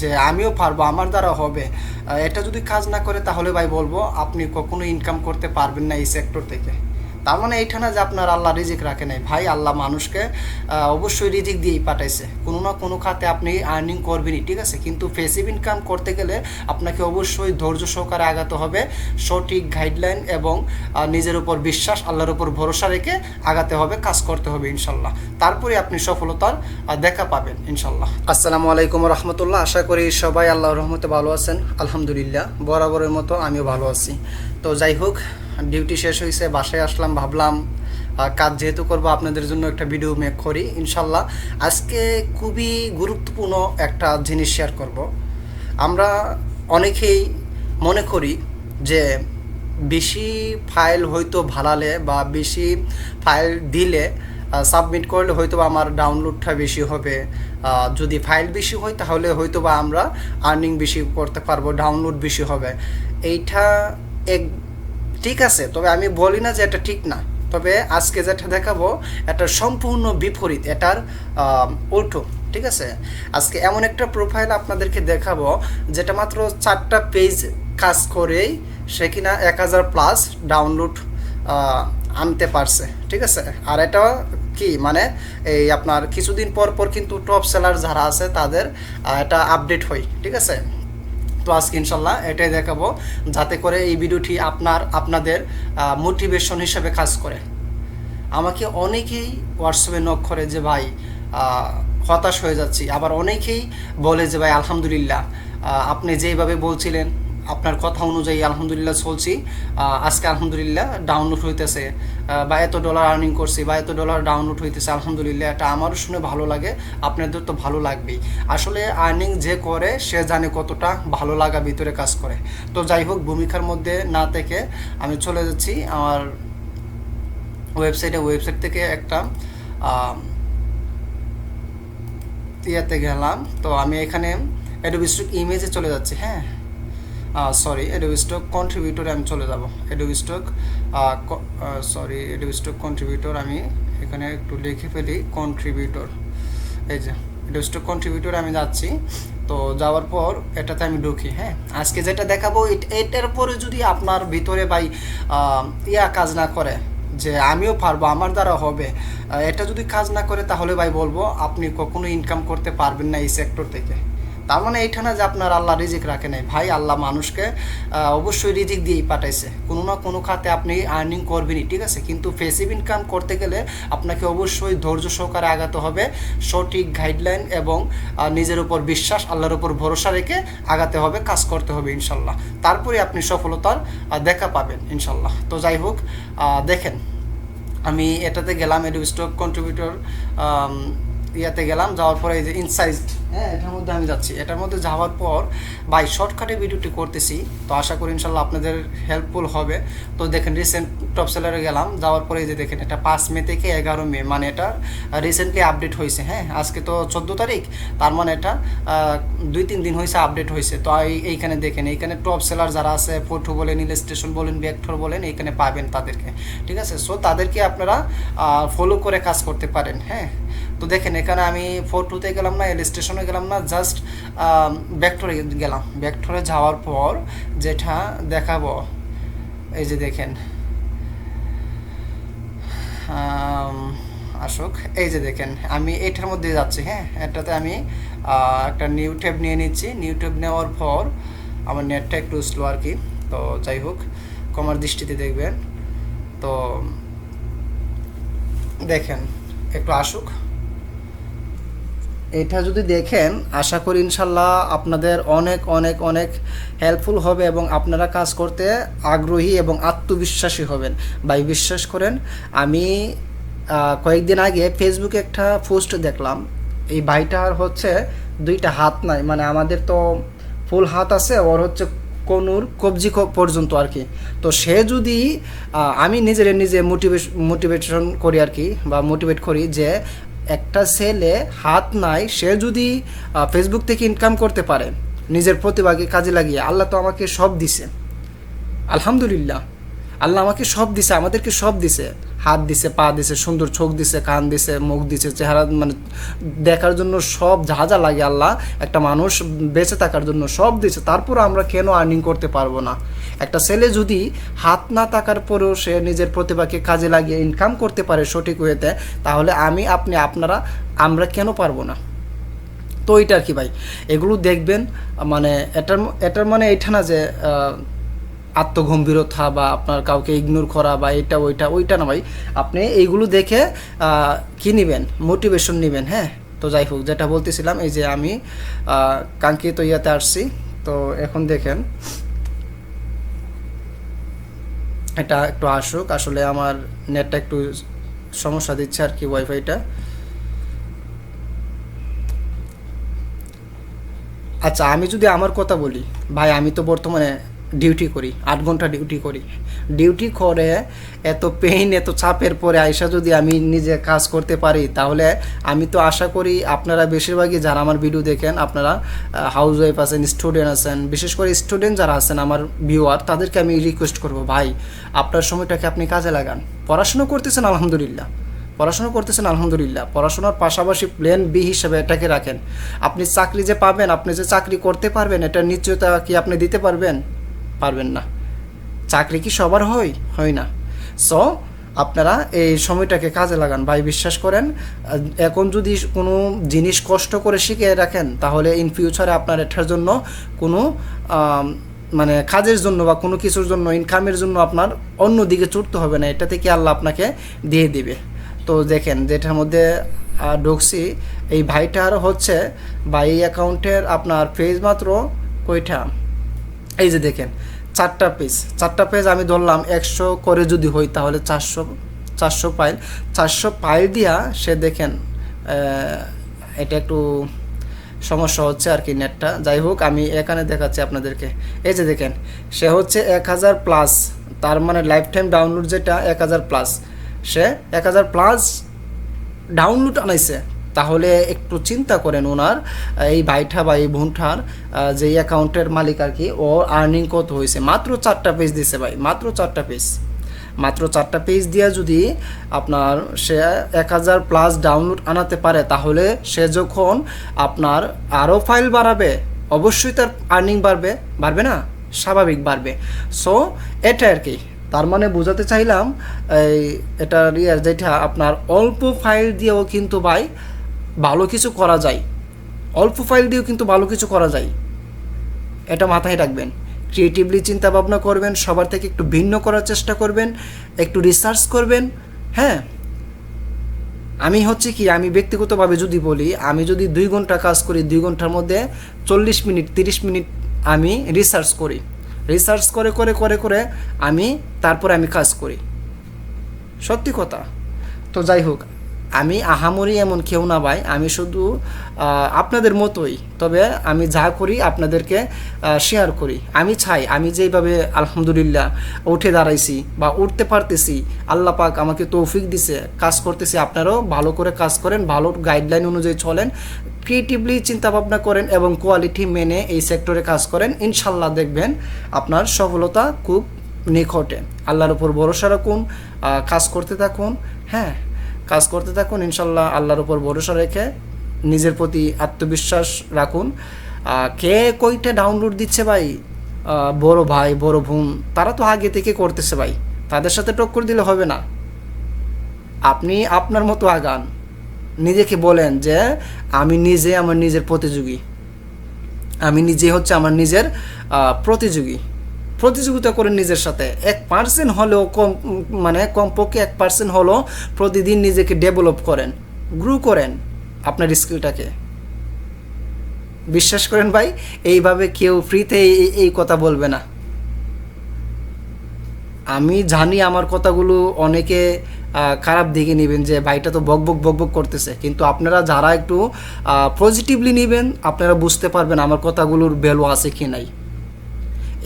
যে আমিও পারব, আমার দ্বারা হবে। এটা যদি কাজ না করে তাহলে ভাই বলব, আপনি কখনো ইনকাম করতে পারবেন না এই সেক্টর থেকে। তার মানে এইটা না যে আপনার আল্লাহ রিজিক রাখে নাই। ভাই, আল্লাহ মানুষকে অবশ্যই রিজিক দিয়েই পাঠাইছে। কোনো না কোনো খাতে আপনি আর্নিং করবেনই, ঠিক আছে? কিন্তু ফেসিভ ইনকাম করতে গেলে আপনাকে অবশ্যই ধৈর্য সহকারে আগাতে হবে, সঠিক গাইডলাইন এবং নিজের উপর বিশ্বাস, আল্লাহর উপর ভরসা রেখে আগাতে হবে, কাজ করতে হবে, ইনশাল্লাহ। তারপরে আপনি সফলতার দেখা পাবেন, ইনশাল্লাহ। আসসালামু আলাইকুম রহমতুল্লাহ। আশা করি সবাই আল্লাহর রহমতে ভালো আছেন। আলহামদুলিল্লাহ, বরাবরের মতো আমিও ভালো আছি। তো যাই হোক, ডিউটি শেষ হয়েছে বাসায় আসলাম, ভাবলাম কাজ যেহেতু করব আপনাদের জন্য একটা ভিডিও মেক করি, ইনশাল্লাহ। আজকে খুবই গুরুত্বপূর্ণ একটা জিনিস শেয়ার করব। আমরা অনেকেই মনে করি যে বেশি ফাইল হয়তো ভাড়ালে বা বেশি ফাইল দিলে সাবমিট করলে হয়তো বা আমার ডাউনলোডটা বেশি হবে। যদি ফাইল বেশি হয়, তাহলে হয়তো বা আমরা আর্নিং বেশি করতে পারব ডাউনলোড বেশি হবে। এইটা এক ঠিক আছে, তবে আমি বলি না যে এটা ঠিক না। তবে আজকে যেটা দেখাবো, এটা সম্পূর্ণ বিপরীত, এটার উল্টো, ঠিক আছে? আজকে এমন একটা প্রোফাইল আপনাদেরকে দেখাবো, যেটা মাত্র চারটা পেজ কাজ করেই সে কিনা এক হাজার প্লাস ডাউনলোড আনতে পারছে, ঠিক আছে? আর এটা কি মানে এই আপনার কিছুদিন পর পর কিন্তু টপ সেলার যারা আছে তাদের এটা আপডেট হয়, ঠিক আছে? তো আজকে ইনশাল্লাহ এটাই দেখাবো, যাতে করে এই ভিডিওটি আপনার, আপনাদের মোটিভেশন হিসেবে কাজ করে। আমাকে অনেকেই হোয়াটসঅ্যাপে নক করে যে, ভাই হতাশ হয়ে যাচ্ছি। আবার অনেকেই বলে যে, ভাই, আলহামদুলিল্লাহ আপনি যেইভাবে বলছিলেন আপনার কথা অনুযায়ী আলহামদুলিল্লাহ চলছি। আজকে আলহামদুলিল্লাহ ডাউনলোড হইতেছে। বা এত ডলার আর্নিং করছি, বা এত ডলার ডাউনলোড হইতেছে, আলহামদুলিল্লাহ। এটা আমারও শুনে ভালো লাগে, আপনাদের তো ভালো লাগবেই। আসলে আর্নিং যে করে, সে জানে কতটা ভালো লাগা ভিতরে কাজ করে। তো যাই হোক, ভূমিকার মধ্যে না থেকে আমি চলে যাচ্ছি। আমার ওয়েবসাইটে ওয়েবসাইট থেকে একটা ইয়েতে গেলাম। তো আমি এখানে অ্যাডোবি স্টক ইমেজে চলে যাচ্ছি হ্যাঁ? সরি অ্যাডোবি স্টক কন্ট্রিবিউটরে আমি চলে যাব। Adobe stock sorry Adobe stock contributor আমি এখানে একটু লিখে ফেলি কন্ট্রিবিউটর এই যে অ্যাডোবি স্টক কন্ট্রিবিউটরে আমি যাচ্ছি। তো যাওয়ার পর এটাতে আমি ঢুকি হ্যাঁ? আজকে যেটা দেখাবো, এট- এটার পরে যদি আপনার ভিতরে ভাই ইয়া কাজ না করে, যে আমিও পারব, আমার দ্বারা হবে এটা যদি কাজ না করে, তাহলে ভাই বলব, আপনি কখনো ইনকাম করতে পারবেন না এই সেক্টর থেকে। তার মানে এইটা না যে আপনার আল্লাহ রিজিক রাখে নাই। ভাই, আল্লাহ মানুষকে অবশ্যই রিজিক দিয়েই পাঠাইছে। কোনো না কোনো খাতে আপনি আর্নিং করবেনই, ঠিক আছে? কিন্তু ফেসিভ ইনকাম করতে গেলে আপনাকে অবশ্যই ধৈর্য সহকারে আগাতে হবে, সঠিক গাইডলাইন এবং নিজের উপর বিশ্বাস, আল্লাহর উপর ভরসা রেখে আগাতে হবে, কাজ করতে হবে ইনশাল্লাহ। তারপরে আপনি সফলতার দেখা পাবেন ইনশাল্লাহ। তো যাই হোক দেখেন, আমি এটাতে গেলাম এডু স্টক কন্ট্রিবিউটর ইয়াতে গেলাম, যাওয়ার পরে এই যে ইনসাইজ হ্যাঁ এটার মধ্যে আমি যাচ্ছি। এটার মধ্যে যাওয়ার পর বাই শর্টকাটে ভিডিওটি করতেছি, তো আশা করি ইনশাল্লাহ আপনাদের হেল্পফুল হবে। তো দেখেন রিসেন্ট টপ সেলারে গেলাম, যাওয়ার পরে এই যে দেখেন, এটা পাঁচ মে থেকে এগারো মে মানে এটা রিসেন্টলি আপডেট হয়েছে হ্যাঁ আজকে তো চোদ্দ তারিখ, তার মানে এটা দুই তিন দিন হয়েছে আপডেট হয়েছে। তো এই- এইখানে দেখেন, এইখানে টপ সেলার যারা আছে ফোটো বলেন হিল স্টেশন বলেন ব্যাক্টর বলেন, এইখানে পাবেন তাদেরকে, ঠিক আছে? সো তাদেরকে আপনারা ফলো করে কাজ করতে পারেন হ্যাঁ? তো দেখেন, এখানে আমি ফোটোতে গেলাম না এল স্টেশনে গেলাম না জাস্ট ব্যাক্টরে গেলাম। ব্যাক্টরে যাওয়ার পর যেটা দেখাবো, এই যে দেখেন আসুক, এই যে দেখেন, আমি এটার মধ্যে যাচ্ছি হ্যাঁ? এটাতে আমি একটা নিউ ট্যাব নিয়ে নিচ্ছি। নিউ ট্যাব নেওয়ার পর আমার নেটটা একটু স্লো আর কি। তো যাই হোক, কমার দৃষ্টিতে দেখবেন। তো দেখেন, একটু আসুক। এটা যদি দেখেন, আশা করি ইনশাল্লাহ আপনাদের অনেক অনেক অনেক হেল্পফুল হবে এবং আপনারা কাজ করতে আগ্রহী এবং আত্মবিশ্বাসী হবেন। ভাই, বিশ্বাস করেন, আমি কয়েকদিন আগে ফেসবুকে একটা পোস্ট দেখলাম। এই ভাইটার হচ্ছে দুইটা হাত নাই মানে আমাদের তো ফুল হাত আছে, ওর হচ্ছে কনুর কবজি পর্যন্ত আর কি তো সে যদি আমি নিজের নিজে মোটিভেশ মোটিভেশন করি আর কি বা মোটিভেট করি যে একটা ছেলে হাত নাই, সে যদি ফেসবুক থেকে ইনকাম করতে পারে, নিজের প্রতিভাকে কাজে লাগিয়ে, আল্লাহ তো আমাকে সব দিছে। আলহামদুলিল্লাহ। আল্লাহ আমাকে সব দিছে, আমাদেরকে সব দিছে। হাত দিছে, পা দিছে, সুন্দর চোখ দিছে, কান দিছে, মুখ দিছে, চেহারা মানে দেখার জন্য সব যা যা লাগে আল্লাহ, একটা মানুষ বেঁচে থাকার জন্য সব দিছে তারপর আমরা কেন আর্নিং করতে পারব না? একটা ছেলে যদি হাত না থাকার পরেও সে নিজের প্রতিভাকে কাজে লাগিয়ে ইনকাম করতে পারে সঠিক ওয়েতে, তাহলে আমি, আপনি, আপনারা, আমরা কেন পারব না? তো ওইটা আর কি ভাই। এগুলো দেখবেন মানে এটার এটার মানে এইটা না যে আত্মগম্ভীরতা বা আপনার কাউকে ইগনোর করা বা এটা, ওইটা ওইটা না ভাই। আপনি এইগুলো দেখে কি নেবেন? মোটিভেশন নেবেন হ্যাঁ? তো যাই হোক, যেটা বলতেছিলাম, এই যে আমি কাঙ্ক্ষিত ইয়াতে আসছি। তো এখন দেখেন, এটা একটু আসুক। আসলে আমার নেটটা একটু সমস্যা দিচ্ছে আর কি ওয়াইফাইটা। আচ্ছা আমি যদি আমার কথা বলি, ভাই, আমি তো বর্তমানে ডিউটি করি, আট ঘণ্টা ডিউটি করি। ডিউটি করে এত পেইন এত চাপের পরে আইসা যদি আমি নিজে কাজ করতে পারি, তাহলে আমি তো আশা করি আপনারা বেশিরভাগই যারা আমার ভিডিও দেখেন, আপনারা হাউস ওয়াইফ আছেন স্টুডেন্ট আছেন, বিশেষ করে স্টুডেন্ট যারা আছেন, আমার ভিউয়ার তাদেরকে আমি রিকোয়েস্ট করব, ভাই, আপনার সময়টাকে আপনি কাজে লাগান। পড়াশুনো করতেছেন, আলহামদুলিল্লাহ। পড়াশোনা করতেছেন, আলহামদুলিল্লাহ। পড়াশোনার পাশাপাশি প্ল্যান বি হিসেবে এটাকে রাখেন। আপনি চাকরি যে পাবেন, আপনি যে চাকরি করতে পারবেন এটা নিশ্চয়তা কি আপনি দিতে পারবেন? পারবেন না। চাকরি কি সবার হয়? হয় না। সো আপনারা এই সময়টাকে কাজে লাগান। ভাই, বিশ্বাস করেন, এখন যদি কোনো জিনিস কষ্ট করে শিখে রাখেন, তাহলে ইন ফিউচারে আপনার এটার জন্য কোনো মানে কাজের জন্য বা কোনো কিছুর জন্য ইনকামের জন্য আপনার অন্য দিকে ছুটতে হবে না। এটা থেকে আল্লাহ আপনাকে দিয়ে দিবে? তো দেখেন, যেটার মধ্যে ঢুকছি, এই ভাইটার হচ্ছে বা এই অ্যাকাউন্টের আপনার পেজ মাত্র কয়টা? এই যে দেখেন চারটা পেজ চারটা পেজ আমি ধরলাম একশো করে যদি হই তাহলে চারশো চারশো পাইল চারশো পাইল দিয়া সে দেখেন এটা একটু সমস্যা হচ্ছে আর কি নেটটা যাই হোক, আমি এখানে দেখাচ্ছি আপনাদেরকে। এই যে দেখেন, সে হচ্ছে এক হাজার প্লাস তার মানে লাইফ টাইম ডাউনলোড যেটা, এক হাজার প্লাস সে এক হাজার প্লাস ডাউনলোড আনাইছে। তাহলে একটু চিন্তা করেন ওনার, এই ভাইটা বা এই বোনটার যে অ্যাকাউন্টের মালিক আর কি, ও আর্নিং কত হয়েছে? মাত্র চারটা পেজ দিছে ভাই, মাত্র চারটা পেজ মাত্র চারটা পেজ দিয়ে যদি আপনার সে এক হাজার প্লাস ডাউনলোড আনাতে পারে, তাহলে সে যখন আপনার আরও ফাইল বাড়াবে, অবশ্যই তার আর্নিং বাড়বে বাড়বে না? স্বাভাবিক বাড়বে। সো এটা আর কি। তার মানে বোঝাতে চাইলাম, এই এটার ইয়ার যেটা আপনার অল্প ফাইল দিয়েও কিন্তু ভাই ভালো কিছু করা যায়। অল্প ফাইল দিয়েও কিন্তু ভালো কিছু করা যায়। এটা মাথায় রাখবেন। ক্রিয়েটিভলি চিন্তা ভাবনা করবেন, সবার থেকে একটু ভিন্ন করার চেষ্টা করবেন, একটু রিসার্চ করবেন হ্যাঁ? আমি হচ্ছে কি, আমি ব্যক্তিগতভাবে যদি বলি, আমি যদি দুই ঘণ্টা কাজ করি, দুই ঘণ্টার মধ্যে চল্লিশ মিনিট, তিরিশ মিনিট আমি রিসার্চ করি। রিসার্চ করে করে করে করে আমি তারপরে আমি কাজ করি। সত্যি কথা। তো যাই হোক আমি আহামরি এমন কেউ না ভাই, আমি শুধু আপনাদের মতোই। তবে আমি যা করি আপনাদেরকে শেয়ার করি। আমি চাই, আমি যেইভাবে আলহামদুলিল্লাহ উঠে দাঁড়াইছি বা উঠতে পারতেছি, আল্লাহ পাক আমাকে তৌফিক দিছে, কাজ করতেছি, আপনারাও ভালো করে কাজ করেন, ভালো গাইডলাইন অনুযায়ী চলেন ক্রিয়েটিভলি চিন্তা ভাবনা করেন এবং কোয়ালিটি মেনে এই সেক্টরে কাজ করেন, ইনশাল্লাহ দেখবেন আপনার সফলতা খুব নিকটে। আল্লাহর উপর ভরসা রাখুন কাজ করতে থাকুন হ্যাঁ। কাজ করতে থাকুন, ইনশাল্লাহ আল্লাহর উপর ভরসা রেখে নিজের প্রতি আত্মবিশ্বাস রাখুন। কে কইটা ডাউনলোড দিচ্ছে ভাই? বড় ভাই, বড় বোন, তারা তো আগে থেকে করতেছে ভাই। তাদের সাথে টক্কর দিলে হবে না। আপনি আপনার মতো আগান। নিজেকে বলেন যে, আমি নিজে আমার নিজের প্রতিযোগী। আমি নিজে হচ্ছে আমার নিজের প্রতিযোগী। প্রতিযোগিতা করেন নিজের সাথে। এক পার্সেন্ট হলেও কম মানে কমপক্ষে এক পার্সেন্ট হলেও প্রতিদিন নিজেকে ডেভেলপ করেন গ্রো করেন আপনার স্কিলটাকে বিশ্বাস করেন ভাই, এইভাবে কেউ ফ্রিতে এই কথা বলবে না। আমি জানি আমার কথাগুলো অনেকে খারাপ দিকে নেবেন যে, ভাইটা তো বক বক বক বক করতেছে। কিন্তু আপনারা যারা একটু পজিটিভলি নেবেন, আপনারা বুঝতে পারবেন আমার কথাগুলোর ভ্যালু আছে কি নাই।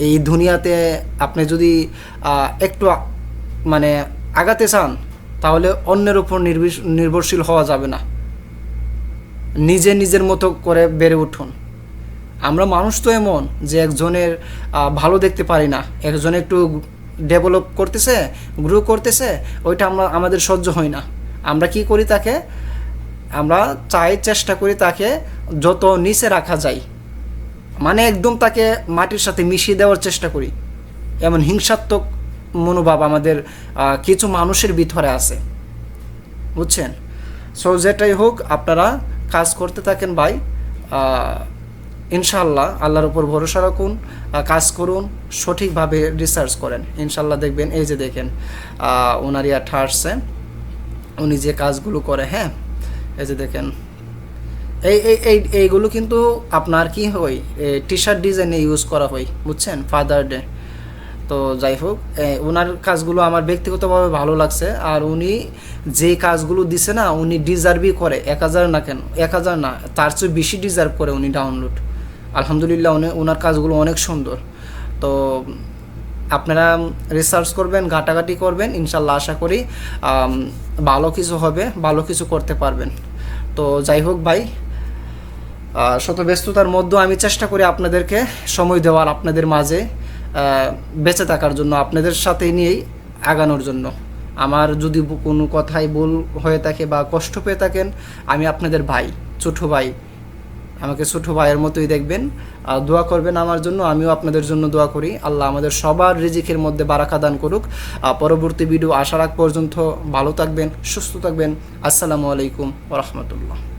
এই দুনিয়াতে আপনি যদি একটু মানে আগাতে চান, তাহলে অন্যের উপর নির্ভরশীল হওয়া যাবে না। নিজে নিজের মতো করে বেড়ে উঠুন। আমরা মানুষ তো এমন যে একজনের ভালো দেখতে পারি না। একজন একটু ডেভেলপ করতেছে, গ্রো করতেছে, ওইটা আমরা, আমাদের সহ্য হয় না। আমরা কি করি তাকে? আমরা চাই, চেষ্টা করি তাকে যত নিচে রাখা যায়। মানে একদম তাকে মাটির সাথে মিশিয়ে দেওয়ার চেষ্টা করি। এমন হিংসাত্মক মনোভাব আমাদের কিছু মানুষের ভিতরে আছে। বুঝছেন? সো যেটাই হোক, আপনারা কাজ করতে থাকেন ভাই। ইনশাল্লাহ আল্লাহর উপর ভরসা রাখুন কাজ করুন, সঠিকভাবে রিসার্চ করেন। ইনশাল্লাহ দেখবেন, এই যে দেখেন ওনার ইয়াটা উনি যে কাজগুলো করে হ্যাঁ? এই যে দেখেন এই এই এই, এইগুলো কিন্তু আপনার কি হয় টি শার্ট ডিজাইনে ইউজ করা হয়, বুঝছেন? ফাদার ডে তো যাই হোক ওনার কাজগুলো আমার ব্যক্তিগতভাবে ভালো লাগছে, আর উনি যে কাজগুলো দিছে না, উনি ডিজার্ভই করে, এক হাজার না কেন, এক হাজার না, তার চেয়ে বেশি ডিজার্ভ করে উনি ডাউনলোড আলহামদুলিল্লাহ, উনি ওনার কাজগুলো অনেক সুন্দর। তো আপনারা রিসার্চ করবেন, ঘাটাঘাটি করবেন, ইনশাল্লাহ আশা করি ভালো কিছু হবে, ভালো কিছু করতে পারবেন। তো যাই হোক ভাই শত ব্যস্ততার মধ্যেও আমি চেষ্টা করি আপনাদেরকে সময় দেওয়ার আপনাদের মাঝে বেঁচে থাকার জন্য, আপনাদের সাথে নিয়েই আগানোর জন্য। আমার যদি কোনো কথাই ভুল হয়ে থাকে বা কষ্ট পেয়ে থাকেন, আমি আপনাদের ভাই, ছোটো ভাই, আমাকে ছোটো ভাইয়ের মতোই দেখবেন। আর দোয়া করবেন আমার জন্য, আমিও আপনাদের জন্য দোয়া করি। আল্লাহ আমাদের সবার রিজিকের মধ্যে বারাকা দান করুক। পরবর্তী ভিডিও আসার আগ পর্যন্ত ভালো থাকবেন, সুস্থ থাকবেন। আসসালামু আলাইকুম রহমতুল্লাহ।